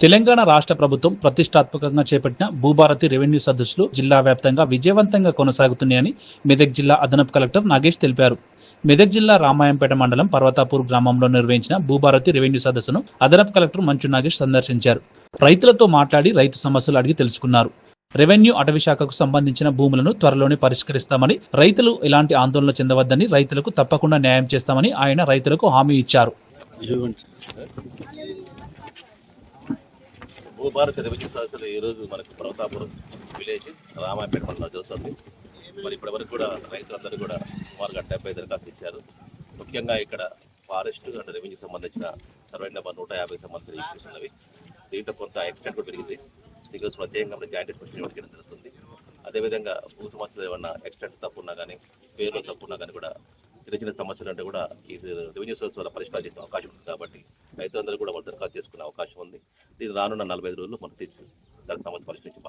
తెలంగాణ రాష్ట్ర ప్రభుత్వం ప్రతిష్టాత్మకంగా చేపట్టిన భూభారతి రెవెన్యూ సదస్సులు జిల్లా వ్యాప్తంగా విజయవంతంగా కొనసాగుతున్నాయని మెదక్ జిల్లా అదనపు కలెక్టర్ నాగేష్ తెలిపారు. మెదక్ జిల్లా రామాయంపేట మండలం పర్వతాపూర్ గ్రామంలో నిర్వహించిన భూభారతి రెవెన్యూ సదస్సును అదనపు కలెక్టర్ మంచు నాగేష్ సందర్శించారు. రైతులతో మాట్లాడి రైతు సమస్యలు అడిగి తెలుసుకున్నారు. రెవెన్యూ అటవీ శాఖకు సంబంధించిన భూములను త్వరలోనే పరిష్కరిస్తామని రైతులు ఎలాంటి ఆందోళన చెందవద్దని రైతులకు తప్పకుండా న్యాయం చేస్తామని ఆయన రైతులకు హామీ ఇచ్చారు. భూభారత రెవెన్యూ సదస్సులు ఈ రోజు మనకు ప్రతాపురం విలేజ్ రామాయపేట మండలం జరుగుతుంది మరి ఇప్పటి వరకు కూడా రైతులందరూ కూడా సుమారుగా డెబ్బై దరఖాస్తు ఇచ్చారు. ముఖ్యంగా ఇక్కడ ఫారెస్ట్ అండ్ రెవెన్యూ సంబంధించిన సర్వే నెంబర్ నూట యాభై సంబంధించిన ఇష్యూస్ ఉన్నవి. దీంట్లో కొంత ఎక్స్టెంట్ కూడా పెరిగింది. దీనికి ప్రత్యేకంగా జాయింట్ ఎక్స్పెషన్ ఇవ్వడం జరుగుతుంది అదేవిధంగా భూ సమస్యలు ఏమన్నా ఎక్స్టెంట్ తప్పున్నా కానీ పేర్లు తప్పున్నా కానీ కూడా చిన్న చిన్న సమస్యలు అంటే కూడా ఈ రెవెన్యూ సోర్స్ వల్ల పరిష్కారం చేసే అవకాశం ఉంది కాబట్టి రైతులందరూ కూడా వాళ్ళు దరఖాస్తు చేసుకునే అవకాశం ఉంది. దీని రానున్న నలభై ఐదు రోజులు మనకు తీర్చి దానికి సమస్య పరిష్కరించి